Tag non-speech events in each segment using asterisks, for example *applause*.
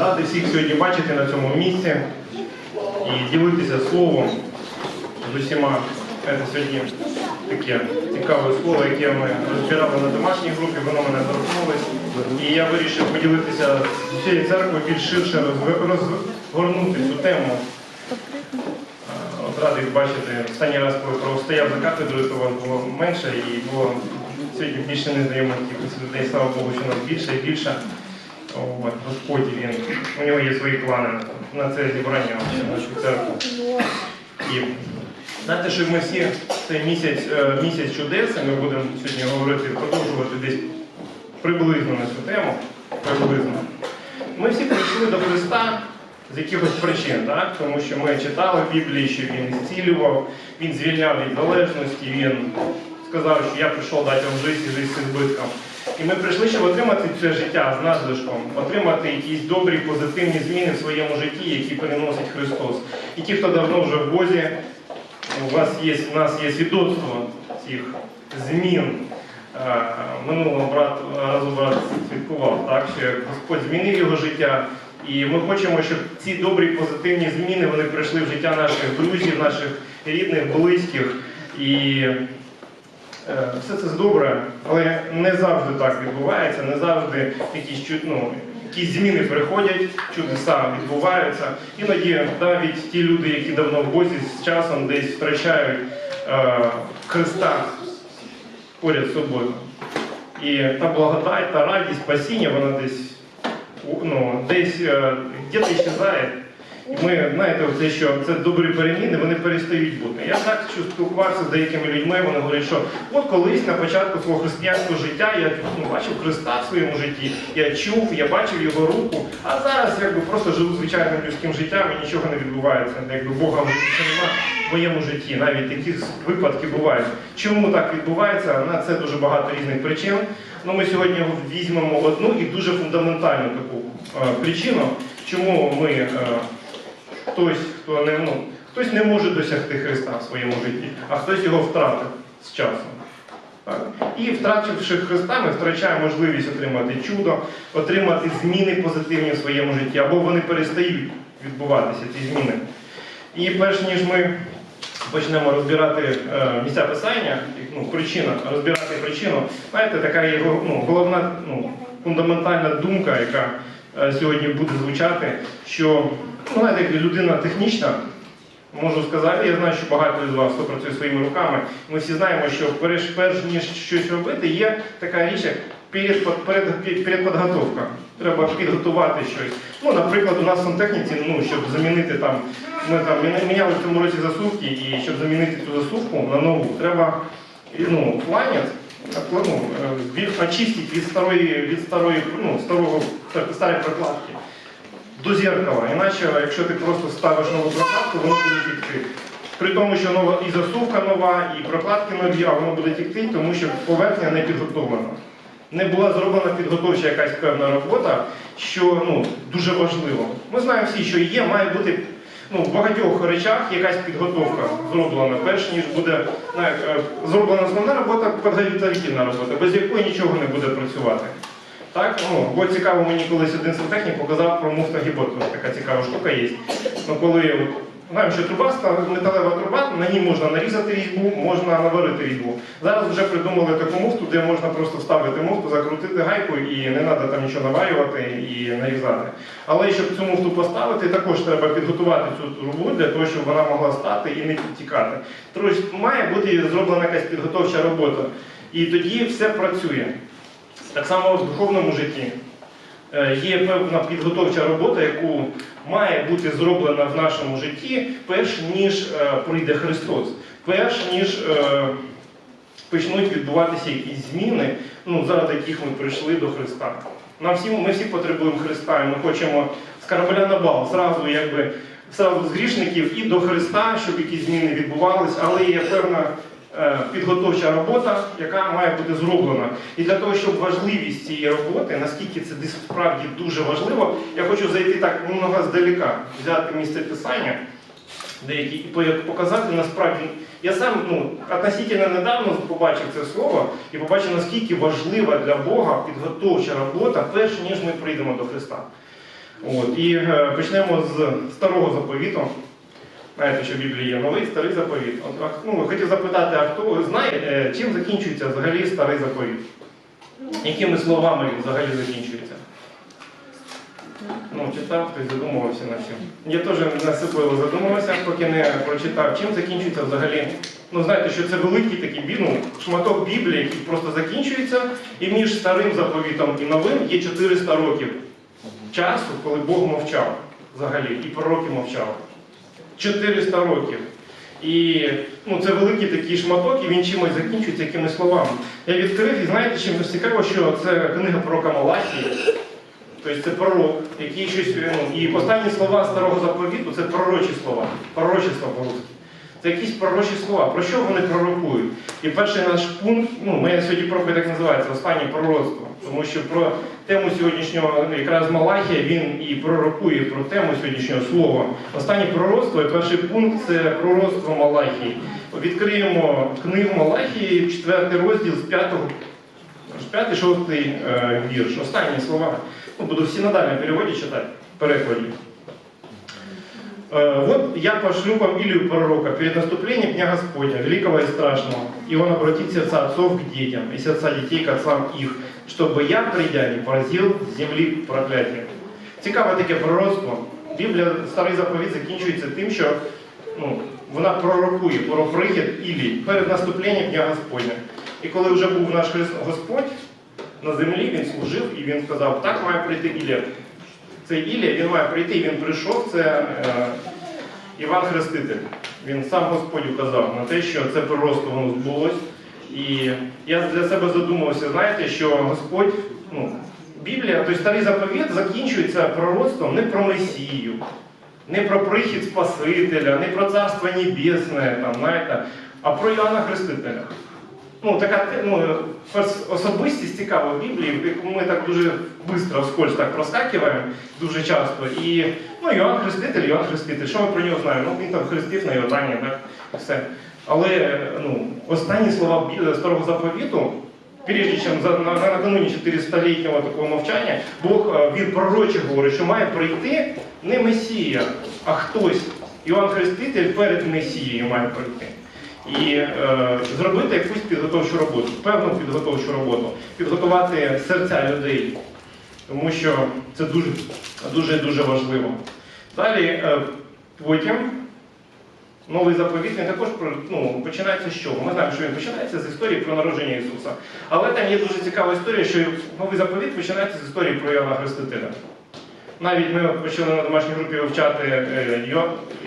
Радий всіх сьогодні бачити на цьому місці і ділитися словом з усіма. Це сьогодні таке цікаве слово, яке ми розбирали на домашній групі, воно мене торкнулось. І я вирішив поділитися з усією церквою більш ширше розгорнути цю тему. От радий бачити, останній раз, коли простояв за кафедрою, то вас було менше і було сьогодні більше незнайомих людей, слава Богу, що нас більше і більше. От, Господь він, у нього є свої плани на це зібрання в нашу церкву. І знаєте, що ми всі цей місяць, е, місяць чудес, ми будемо сьогодні говорити, продовжувати десь приблизно на цю тему. Приблизно. Ми всі прийшли до Христа з якихось причин, так? тому що ми читали в Біблії, що Він зцілював, Він звільняв від залежності, Він сказав, що я прийшов дати вам життя і життя з збитком. І ми прийшли, щоб отримати це життя з надлишком, отримати якісь добрі, позитивні зміни в своєму житті, які переносить Христос. І ті, хто давно вже в Бозі, у вас є, у нас є свідоцтво цих змін. Е, Минулого брат, разу брат свідкував, так, що Господь змінив його життя. І ми хочемо, щоб ці добрі позитивні зміни вони прийшли в життя наших друзів, наших рідних, близьких. І Все це добре, але не завжди так відбувається, не завжди якісь ну, якісь зміни приходять, чудеса відбуваються. Іноді навіть ті люди, які давно в Бозі з часом десь втрачають е, Христа поряд з собою. І та благодать, та радість, спасіння, вона десь, ну, десь е, щезає. Ми, знаєте, оце, що це добрі переміни, вони перестають бути. Я так спілкувався з деякими людьми, вони говорять, що от колись на початку свого християнського життя я ну, бачив Христа в своєму житті, я чув, я бачив його руку, а зараз якби просто живу звичайним людським життям і нічого не відбувається. Якби Бога немає в моєму житті. Навіть такі випадки бувають. Чому так відбувається? На це дуже багато різних причин. Ну, ми сьогодні візьмемо одну і дуже фундаментальну таку е, причину, чому ми. е, хтось, хто не, ну, хтось не може досягти Христа в своєму житті, а хтось його втратив з часом. Так? І втративши Христа, ми втрачаємо можливість отримати чудо, отримати зміни позитивні в своєму житті, або вони перестають відбуватися, ці зміни. І перш ніж ми почнемо розбирати е, місця писання, ну, причина, розбирати причину, знаєте, така є ну, головна ну, фундаментальна думка, яка сьогодні буде звучати, що ну, знаєте, як людина технічна, можу сказати, я знаю, що багато з вас хто працює своїми руками. Ми всі знаємо, що перш, перш ніж щось робити, є така річ, як перед, перед, передподготовка. Треба підготувати щось. Ну, наприклад, у нас в сантехніці, ну, щоб замінити там, ми там міняли в цьому році засувки, і щоб замінити цю засувку на нову, треба ну, фланець, ну, е, очистити від старої, від старої, ну, старого, старої прокладки до зеркала. Іначе, якщо ти просто ставиш нову прокладку, воно буде тікти. При тому, що нова і засувка нова, і прокладки нові, а воно буде тікти, тому що поверхня не підготовлена. Не була зроблена підготовча якась певна робота, що ну, дуже важливо. Ми знаємо всі, що є, має бути ну, в багатьох речах якась підготовка зроблена, перш ніж буде ну, як, е, зроблена основна робота, підготовительна робота, без якої нічого не буде працювати. Так, ну, бо цікаво, мені колись один сантехнік показав про муфтогіботу. Така цікава штука є. Ну, коли що труба, металева труба, на ній можна нарізати різьбу, можна наварити різьбу. Зараз вже придумали таку муфту, де можна просто вставити муфту, закрутити гайку і не треба там нічого наварювати і нарізати. Але щоб цю муфту поставити, також треба підготувати цю трубу для того, щоб вона могла стати і не підтікати. Тобто має бути зроблена якась підготовча робота. І тоді все працює. Так само в духовному житті е, є певна підготовча робота, яку має бути зроблена в нашому житті, перш ніж е, прийде Христос, перш ніж е, почнуть відбуватися якісь зміни, ну, заради яких ми прийшли до Христа. Нам всі, ми всі потребуємо Христа, і ми хочемо з корабля на бал, зразу, якби, зразу з грішників і до Христа, щоб якісь зміни відбувалися, але є певна підготовча робота, яка має бути зроблена. І для того, щоб важливість цієї роботи, наскільки це справді дуже важливо, я хочу зайти так немного здалека, взяти місце писання деякі і показати насправді. Я сам ну, относительно недавно побачив це слово і побачив, наскільки важлива для Бога підготовча робота, перш ніж ми прийдемо до Христа. От, і е, почнемо з старого заповіту. Знаєте, що в Біблії є новий старий заповіт. От, ну, хотів запитати, а хто знає, е, чим закінчується взагалі старий заповіт? Якими словами він взагалі закінчується? Ну, читав, хтось задумувався над цим. Я теж насипливо задумувався, поки не прочитав, чим закінчується взагалі. Ну, знаєте, що це великий такий бі- ну, шматок Біблії, який просто закінчується, і між старим заповітом і новим є 400 років часу, коли Бог мовчав взагалі, і пророки мовчали. 400 років. І ну, це великий такий шматок, і він чимось закінчується якимись словами. Я відкрив, і знаєте, чим цікаво, що це книга пророка Малахії. Тобто це пророк, який щось. Ну, і останні слова старого заповіту це пророчі слова. пророчі слова по-русски. Це якісь пророчі слова. Про що вони пророкують? І перший наш пункт, ну, моя сьогодні проповідь так називається останнє пророцтво. Тому що про тему сьогоднішнього, ну, якраз Малахія, він і пророкує про тему сьогоднішнього слова. Останнє пророцтво, і перший пункт це пророцтво Малахії. Відкриємо книгу Малахії, четвертий розділ з 5 П'ятий, шостий е, вірш, останні слова. Ну, буду в синодальном переводе читать, перекладе. Э, Вот я пошлю вам Илию пророка перед наступлением Дня Господня, великого и страшного, и он обратит сердца отцов к детям, и сердца детей к отцам их, чтобы я, придя, не поразил з землі проклятия. Цікаве таке пророцтво. Біблія, старий заповідь закінчується тим, що ну, вона пророкує про прихід Ілії перед наступленням Дня Господня. І коли вже був наш Господь на землі, він служив і він сказав, так має прийти Ілія. Цей Ілія, він має прийти, він прийшов, це е, Іван Хреститель. Він сам Господь указав на те, що це пророцтво воно збулось. І я для себе задумався, знаєте, що Господь, ну, Біблія, тобто старий заповіт закінчується пророцтвом не про Месію, не про прихід Спасителя, не про Царство Небесне, там, знаєте, а про Іоанна Хрестителя. Ну, така ну, особистість цікава в Біблії, яку ми так дуже швидко вскользь так проскакуємо дуже часто. І ну, Іоанн Хреститель, Іоанн Хреститель, що ми про нього знаємо? Ну, він там хрестив на Йордані, так, все. Але ну, останні слова старого заповіту, перш ніж за- на, на накануні 400-літнього такого мовчання, Бог е, він пророче говорить, що має прийти не Месія, а хтось. Іоанн Хреститель перед Месією має прийти і е, зробити якусь підготовчу роботу, певну підготовчу роботу, підготувати серця людей, тому що це дуже дуже важливо. Далі е, потім новий заповіт також ну, починається з чого? Ми знаємо, що він починається з історії про народження Ісуса. Але там є дуже цікава історія, що новий заповіт починається з історії про Іоанна Хрестителя. Навіть ми почали на домашній групі вивчати е,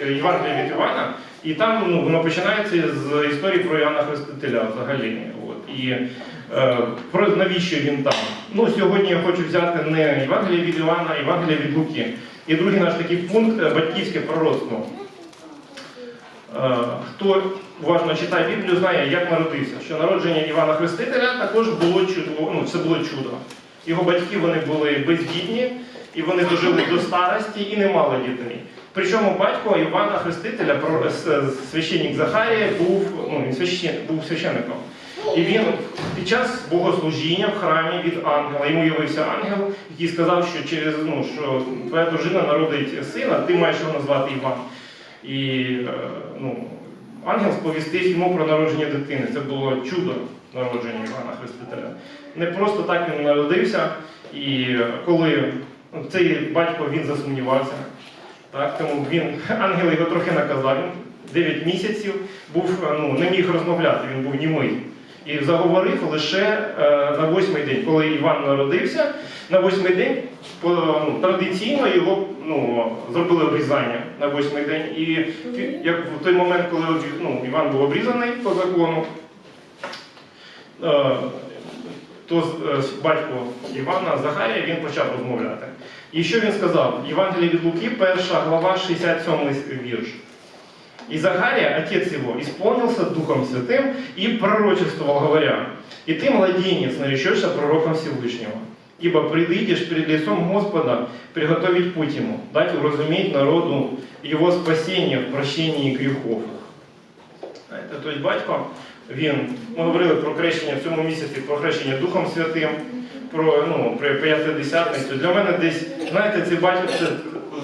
е, Євангелія від Івана, і там ну, воно починається з історії про Іоанна Хрестителя взагалі. От. І е, про навіщо він там. Ну, сьогодні я хочу взяти не Євангелія від Івана, а Євангелія від Луки. І другий наш такий пункт е, батьківське пророцтво. Е, Хто уважно читає Біблію, знає, як народився. Що народження Івана Хрестителя також було чудо, ну, це було чудо. Його батьки вони були бездітні, і вони дожили до старості і не мали дітей. Причому батько Івана Хрестителя, священник Захарія, був, ну, священ, був священником. І він під час богослужіння в храмі від ангела, йому явився ангел, який сказав, що через ну, що твоя дружина народить сина, ти маєш його назвати Іван. І е, ну, ангел сповістив йому про народження дитини. Це було чудо народження Івана Хрестителя. Не просто так він народився, і е, коли цей батько він засумнівався, так, тому він, ангел його трохи наказав. Він 9 місяців був, е, ну, не міг розмовляти, він був німий. І заговорив лише е, на восьмий день, коли Іван народився, на восьмий день по, ну, традиційно його ну, зробили обрізання на восьмий день. І як в той момент, коли ну, Іван був обрізаний по закону, е, то е, батько Івана Захарія він почав розмовляти. І що він сказав? Євангеліє від Луки, перша глава, 67 вірш. И Захария, отец его, исполнился Духом Святым и пророчествовал, говоря, «И ты, младенец, наречешься пророком Всевышнего, ибо предыдешь перед лицом Господа приготовить путь ему, дать уразуметь народу его спасение в прощении грехов». Знаєте, Тобто батько, він, ми говорили про хрещення в цьому місяці, про хрещення Духом Святим, про ну, про П'ятидесятницю. Для мене десь знаєте, це бачите,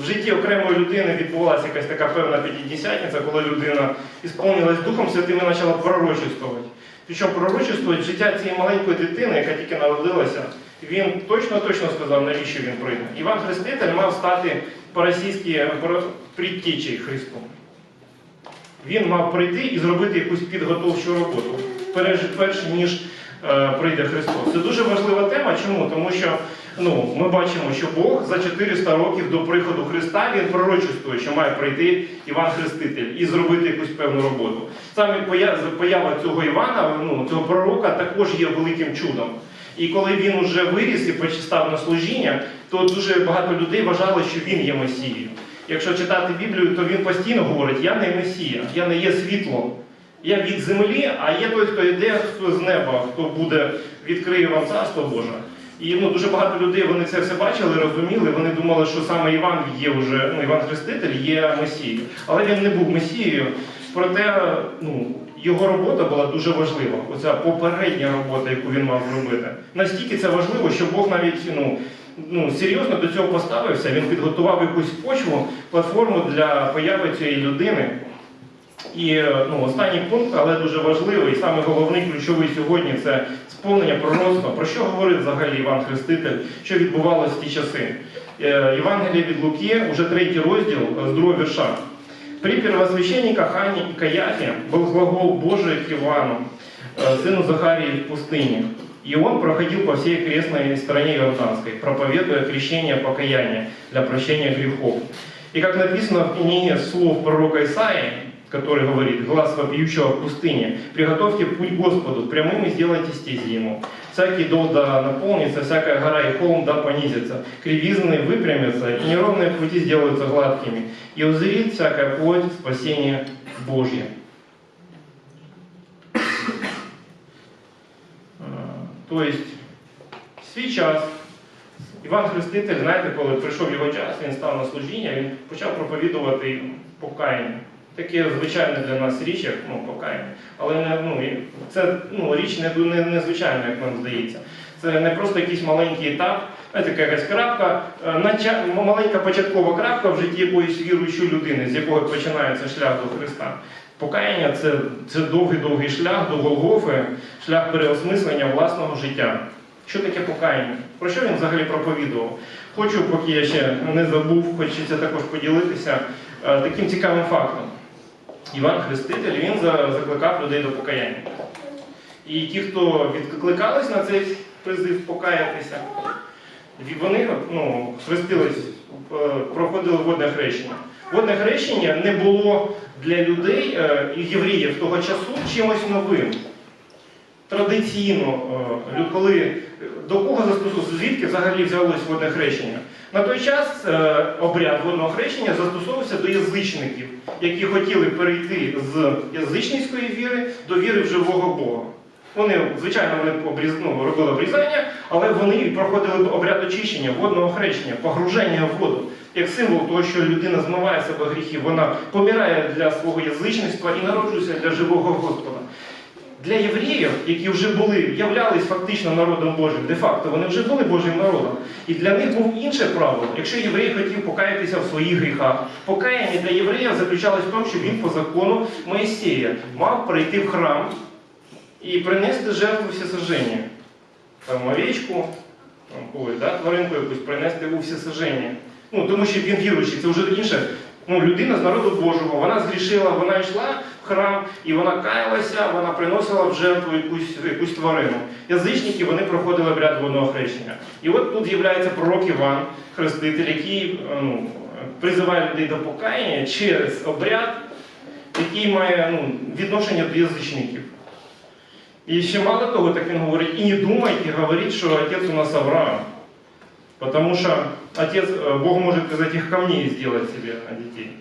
в житті окремої людини відбувалася якась така певна п'ятидесятниця, коли людина ісповнилась Духом Святим і почала пророчествувати. Причому пророчествувати життя цієї маленької дитини, яка тільки народилася, він точно-точно сказав, навіщо він прийде. Іван Хреститель мав стати по-російськи предтечею Христу. Він мав прийти і зробити якусь підготовчу роботу, перш, ніж прийде Христос. Це дуже важлива тема. Чому? Тому що ну, ми бачимо, що Бог за 400 років до приходу Христа він пророчествує, що має прийти Іван Хреститель і зробити якусь певну роботу. Саме поява цього Івана, ну, цього пророка, також є великим чудом. І коли він уже виріс і почистав на служіння, то дуже багато людей вважали, що він є Месією. Якщо читати Біблію, то він постійно говорить: Я не Месія, я не є світло. Я від землі, а є той, хто йде хто з неба, хто буде відкриє вам царство Боже. І ну, дуже багато людей вони це все бачили, розуміли. Вони думали, що саме Іван є вже, ну Іван Хреститель є Месією. Але він не був Месією. Проте ну, його робота була дуже важлива. Оця попередня робота, яку він мав зробити. Настільки це важливо, що Бог навіть ну, ну, серйозно до цього поставився. Він підготував якусь почву, платформу для появи цієї людини. І е, ну, останній пункт, але дуже важливий, і саме головний ключовий сьогодні це сповнення пророцтва. Про що говорив взагалі Іван Хреститель, що відбувалося в ті часи? Е, Євангеліє від Луки, уже третій розділ е, з другого вірша. При первосвященнике Хане и Каяфе был глагол Божий к Ивану, э, сыну Захарии в пустыне. И он проходил по всей крестной стороне Иорданской, проповедуя крещение покаяния для прощения грехов. И как написано в книге слов пророка Исаии, который говорит, глаз вопиющего в пустыне, приготовьте путь Господу, прямым и сделайте стези ему. Всякий дол да наполнится, всякая гора и холм да понизится, кривизны выпрямятся, и неровные пути сделаются гладкими, и узрит всякая плоть спасение Божье. Е, То есть, свій час Іван Хреститель, знаєте, коли прийшов його час, він став на служіння, він почав проповідувати покаяння. Таке звичайне для нас річ, як ну, покаяння. Але не, ну, це ну, річ не, не, незвичайна, як нам здається. Це не просто якийсь маленький етап, знаєте, така якась крапка, е, нача- маленька початкова крапка в житті якоїсь віруючої людини, з якого починається шлях до Христа. Покаяння це, це довгий-довгий шлях до Голгофи, шлях переосмислення власного життя. Що таке покаяння? Про що він взагалі проповідував? Хочу, поки я ще не забув, хочеться також поділитися е, таким цікавим фактом. Іван Хреститель він закликав людей до покаяння. І ті, хто відкликались на цей призив покаятися, вони ну, хрестились, е, проходили водне хрещення. Водне хрещення не було для людей е, євреїв того часу чимось новим. Традиційно, е, коли до кого застосовувалося, звідки взагалі взялось водне хрещення? На той час е, обряд водного хрещення застосовувався до язичників, які хотіли перейти з язичницької віри до віри в живого Бога. Вони, звичайно, вони ну, робили обрізання, але вони проходили обряд очищення, водного хрещення, погруження в воду. Як символ того, що людина змиває себе гріхів, вона помирає для свого язичництва і народжується для живого Господа. Для євреїв, які вже були, являлись фактично народом Божим, де-факто вони вже були Божим народом. І для них був інше правило. Якщо єврей хотів покаятися в своїх гріхах, покаяння для єврея заключалось в тому, що він по закону Моїсея мав прийти в храм і принести жертву всесожження. Там овечку, там, когось, да, тваринку якусь принести у всесожження. Ну, тому що він віруючий, це вже інше. Ну, людина з народу Божого, вона згрішила, вона йшла в храм і вона каялася, вона приносила в жертву якусь, якусь тварину. Язичники вони проходили обряд водного хрещення. І от тут з'являється пророк Іван, хреститель, який е, ну, призиває людей до покаяння через обряд, який має ну, відношення до язичників. И еще мало того, так он говорит, и не думайте говорить, что отец у нас Авраам. Потому что отец, э, Бог может из этих камней сделать себе детей.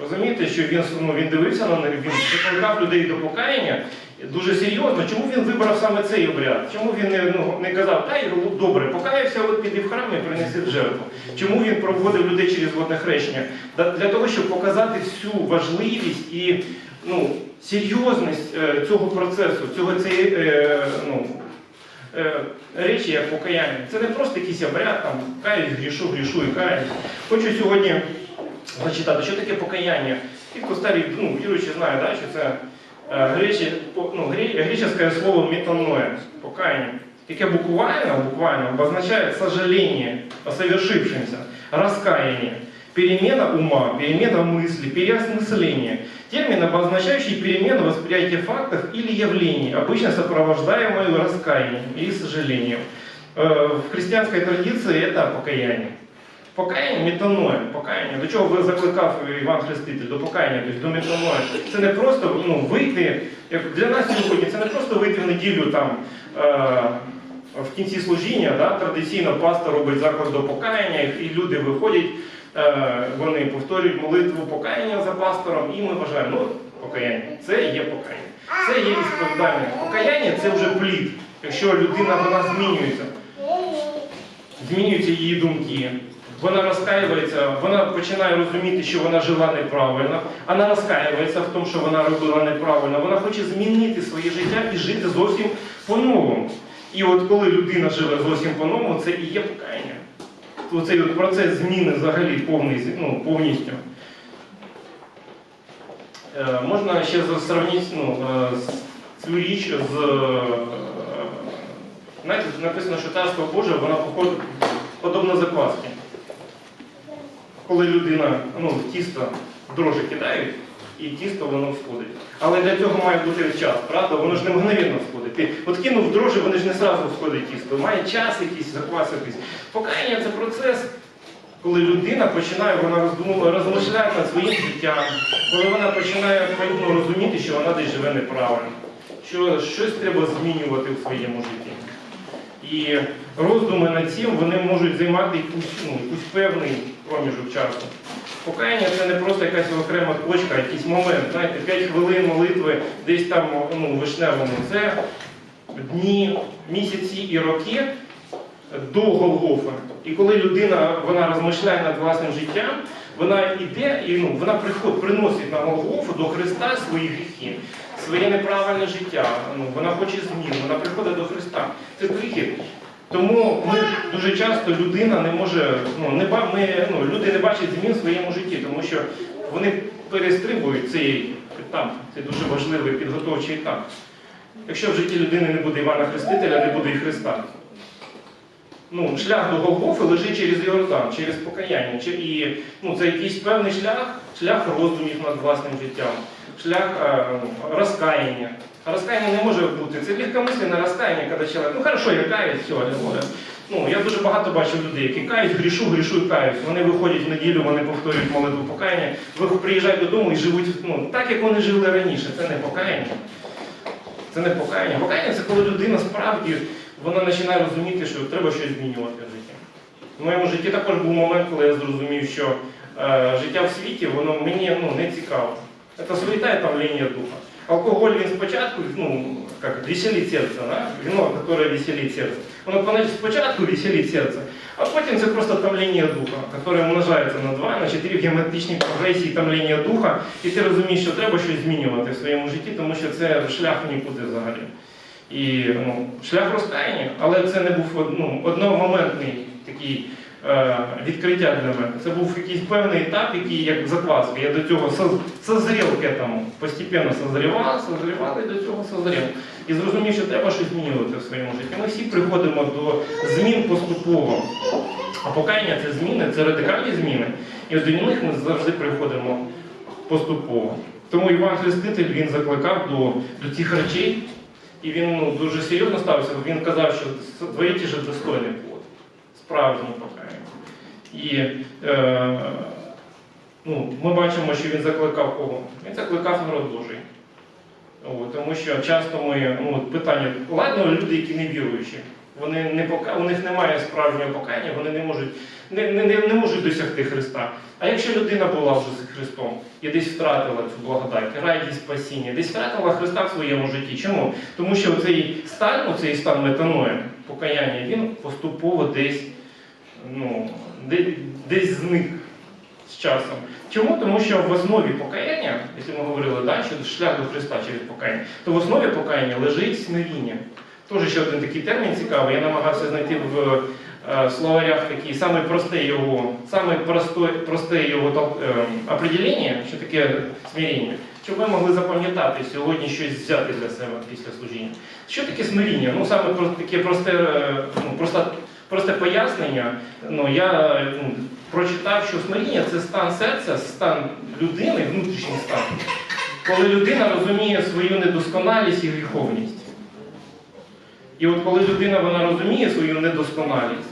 Розумієте, що він, ну, він дивився на них, він закликав людей до покаяння дуже серйозно. Чому він вибрав саме цей обряд? Чому він не, ну, не казав, та й ну, добре, покаявся, от піди в храм і принеси жертву? Чому він проводив людей через водне хрещення? Для того, щоб показати всю важливість і ну, серйозність е, цього процесу, цього цієї, е, ну, речі, як покаяння. Це не просто якийсь обряд, там каюсь, грішу, грішу і каюсь. Хочу сьогодні зачитати, що таке покаяння. Ті, хто старі, ну, віруючі знає, да, що це е, гречі, ну, греческое слово метаноя, покаяння, яке буквально, буквально обозначает сожаление о раскаяние, перемена ума, перемена мысли, переосмысление. Термин, обозначающий перемену восприятия фактов или явлений, обычно сопровождаемую раскаянием или сожалением. Э, В христианской традиции это покаяние. Покаяння, метаноя, покаяння. До чого ви закликав Іван Хреститель? До покаяння, тобто до метаноя. Це не просто ну, вийти, як для нас сьогодні, це не просто вийти в неділю там. Е- в кінці служіння да, традиційно пастор робить заклик до покаяння, і люди виходять, е, вони повторюють молитву покаяння за пастором, і ми вважаємо, ну, покаяння, це є покаяння. Це є ісповідальне. Покаяння це вже плід. Якщо людина вона змінюється, змінюються її думки. Вона розкаюється, вона починає розуміти, що вона жила неправильно, вона розкаюється в тому, що вона робила неправильно. Вона хоче змінити своє життя і жити зовсім по-новому. І от коли людина живе зовсім по-новому, це і є покаяння. То цей от процес зміни взагалі повний, ну, повністю. Е, можна ще сравнити ну, е, цю річ з. е, Знаєте, написано, що царство Боже, вона походить подобно закваски. Коли людина ну, в тісто дрожжі кидають, і тісто воно всходить. Але для цього має бути час, правда? Воно ж не мгновенно всходить. Ти от кинув дрожжі, вони ж не одразу всходить тісто. Має час якийсь, заквас якийсь. Покаяння це процес, коли людина починає вона розмишляє над своїм життям, коли вона починає розуміти, що вона десь живе неправильно, що щось треба змінювати в своєму житті. І роздуми над цим вони можуть займати якусь, ну, певний проміжок часу. Покаяння це не просто якась окрема точка, якийсь момент, знаєте, 5 хвилин молитви десь там ну, вишневому. Це дні, місяці і роки до Голгофа. І коли людина вона розмишляє над власним життям, вона йде і ну, вона приход, приносить на Голгофу до Христа свої гріхи, своє неправильне життя. Ну, вона хоче змін, вона приходить до Христа. Це прихід. Тому ми дуже часто людина не може, ну, не ми, ну, люди не бачать змін в своєму житті, тому що вони перестрибують цей етап. Це дуже важливий підготовчий етап. Якщо в житті людини не буде Івана Хрестителя, не буде і Христа. Ну, шлях до Голгофи лежить через Йордан, через покаяння. І ну, це якийсь певний шлях, шлях роздумів над власним життям, шлях е, розкаяння. А розкаяння не може бути. Це легкомисленне розкаяння, коли чоловік, ну хорошо, я каюсь, все, алілуя. Ну, я дуже багато бачив людей, які кають, грішу, грішу і каюсь. Вони виходять в неділю, вони повторюють молитву покаяння, приїжджають додому і живуть ну, так, як вони жили раніше. Це не покаяння. Це не покаяння. Покаяння це коли людина справді вона починає розуміти, що треба щось змінювати в житті. В моєму житті також був момент, коли я зрозумів, що е, життя в світі воно мені ну, не цікаво. Це суета томлення духа. Алкоголь він спочатку, ну, як веселить серце, да? вино, яке веселить серце. Воно понад- спочатку веселить серце, а потім це просто томлення духа, яке множається на 2, на 4 в геометричній прогресії томлення духа, і ти розумієш, що треба щось змінювати в своєму житті, тому що це шлях нікуди взагалі. І ну, шлях розкаяння, але це не був ну, одномоментний такий відкриття для мене. Це був якийсь певний етап, який як закваска. Я до цього соз- созрів к этому. Постепенно созрівав, созрівав і до цього созрів. І зрозумів, що треба щось змінювати в своєму житті. Ми всі приходимо до змін поступово. А покаяння це зміни, це радикальні зміни. І до них ми завжди приходимо поступово. Тому Іван Хреститель він закликав до, до цих речей. І він ну, дуже серйозно ставився, він казав, що двоїті же достойний плод, справжній покаяння. І е, ну, ми бачимо, що він закликав кого? Він закликав народ Божий. О, тому що часто ми, ну, питання, ладно, люди, які не віруючі, вони не пока, у них немає справжнього покаяння, вони не можуть, не, не, не можуть досягти Христа. А якщо людина була вже з Христом і десь втратила цю благодать, радість спасіння, десь втратила Христа в своєму житті. Чому? Тому що цей стан, цей стан метаноя, покаяння, він поступово десь, ну, де- десь зник з часом. Чому? Тому що в основі покаяння, якщо ми говорили, да, що шлях до Христа через покаяння, то в основі покаяння лежить смиріння. Теж ще один такий термін цікавий. Я намагався знайти в е, словарях такі саме просте його, саме просте, просте його е, определення, що таке смиріння, щоб ви могли запам'ятати сьогодні щось взяти для себе після служіння. Що таке смиріння? Ну саме таке просте, е, ну, просто, пояснення. Ну я ну, прочитав, що смиріння це стан серця, стан людини, внутрішній стан, коли людина розуміє свою недосконалість і гріховність. І от коли людина вона розуміє свою недосконалість,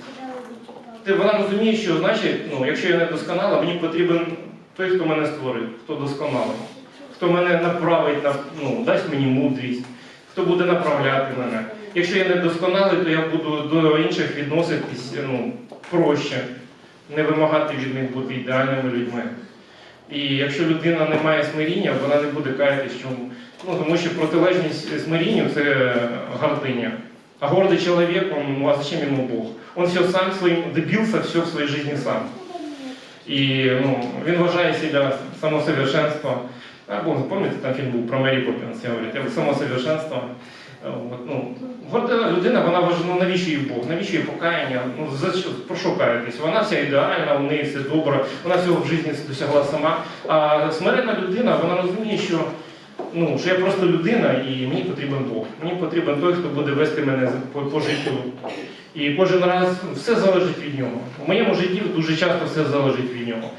вона розуміє, що значить, ну, якщо я недосконала, мені потрібен той, хто мене створив, хто досконалий, хто мене направить, на, ну, дасть мені мудрість, хто буде направляти мене. Якщо я недосконалий, то я буду до інших відноситись ну, проще, не вимагати від них бути ідеальними людьми. І якщо людина не має смиріння, вона не буде каятись чому. Ну, тому що протилежність смирінню це гординя. А гордый человек, он, ну а зачем ему Бог? Он все сам своим, добился все в своей жизни сам. І ну, він вважає себе самосовершенство. Або пам'ятаєте, там фільм був про Мері Поппінс, я говорю, я самосовершенство. Е, ну, горда людина, вона вважає, ну навіщо їй Бог, навіщо їй покаяння? Ну, за що, про що каятись? Вона вся ідеальна, у неї все добре, вона всього в житті досягла сама. А смирена людина, вона розуміє, що ну, що я просто людина і мені потрібен Бог. Мені потрібен той, хто буде вести мене по, по життю. І кожен раз все залежить від нього. У моєму житті дуже часто все залежить від нього.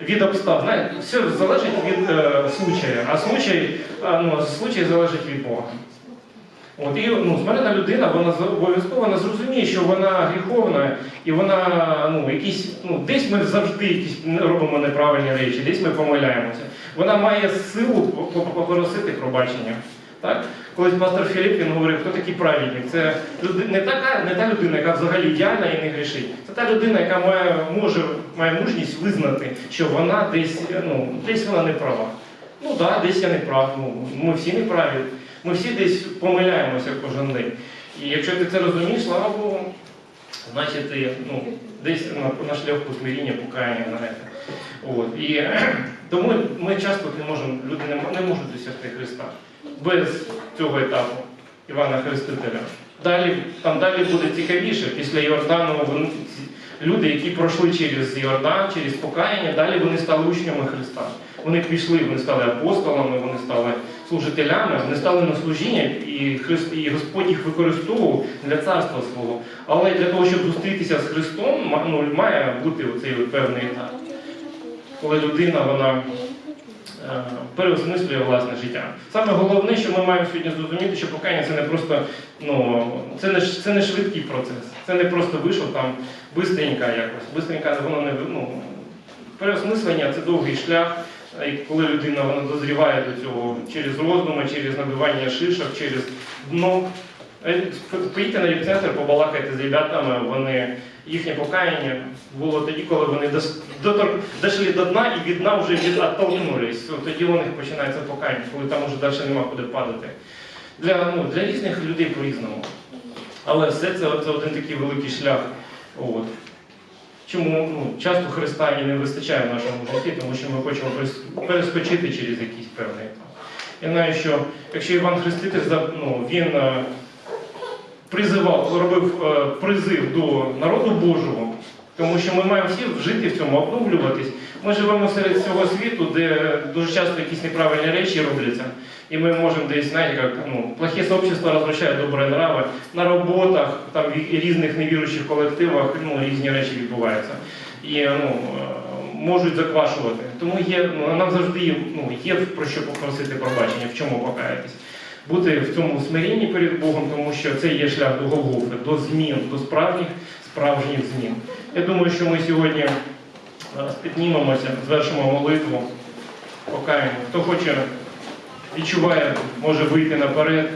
Від обстав, знаєте, все залежить від е, случая, а случай, ну, случай залежить від Бога. От, і ну, смирена людина, вона обов'язково вона зрозуміє, що вона гріховна, і вона ну, якісь, ну, десь ми завжди якісь робимо неправильні речі, десь ми помиляємося. Вона має силу по- по- попросити пробачення. Так? Колись пастор Філіп він говорив, хто такий праведник? Це не, така, не та людина, яка взагалі ідеальна і не грішить. Це та людина, яка має, може, має мужність визнати, що вона десь, ну, десь вона не права. Ну так, да, десь я не прав. Ну, ми всі не праві. Ми всі десь помиляємося кожен день. І якщо ти це розумієш, слава Богу, значить ти ну, десь на, на шляху смиріння, покаяння знаєте. От. І *clears throat* тому ми часто не можемо, люди не, не можуть досягти Христа без цього етапу Івана Хрестителя. Далі, там далі буде цікавіше, після Йордану вони, люди, які пройшли через Йордан, через покаяння, далі вони стали учнями Христа. Вони пішли, вони стали апостолами, вони стали служителями, вони стали на служіння, і, Христ, і Господь їх використовував для царства свого. Але для того, щоб зустрітися з Христом, ну, має бути оцей певний етап, коли людина вона е, переосмислює власне життя. Саме головне, що ми маємо сьогодні зрозуміти, що покаяння це не просто ну, це не, це не швидкий процес. Це не просто вийшов там бистренько якось. Бистренько воно не ну, переосмислення це довгий шлях. І коли людина вона дозріває до цього через роздуми, через набивання шишок, через дно. Е, Поїдьте на центр, побалакайте з ребятами, вони, їхнє покаяння було тоді, коли вони дійшли до дна і від дна вже відтолкнулись. Тоді у них починається покаяння, коли там вже далі нема куди падати. Для, ну, для різних людей по-різному. Але все це, це один такий великий шлях. От. Чому ну, часто Христа і не вистачає в нашому житті, тому що ми хочемо перескочити через якийсь певний етап. Я знаю, що якщо Іван Хреститель ну, він е, призивав, робив е, призив до народу Божого, тому що ми маємо всі жити в цьому, обновлюватись. Ми живемо серед цього світу, де дуже часто якісь неправильні речі робляться. І ми можемо десь, знаєте, як ну, плохе сообщество розвращає добрі нрави. На роботах, там в різних невіруючих колективах ну, різні речі відбуваються. І ну, е, можуть заквашувати. Тому є, ну, нам завжди ну, є про що попросити пробачення, в чому покаятись. Бути в цьому смиренні перед Богом, тому що це є шлях до Голгофи, до змін, до справжніх, справжніх змін. Я думаю, що ми сьогодні е, піднімемося, звершимо молитву, Покаємо. Хто хоче, відчуває, може вийти наперед.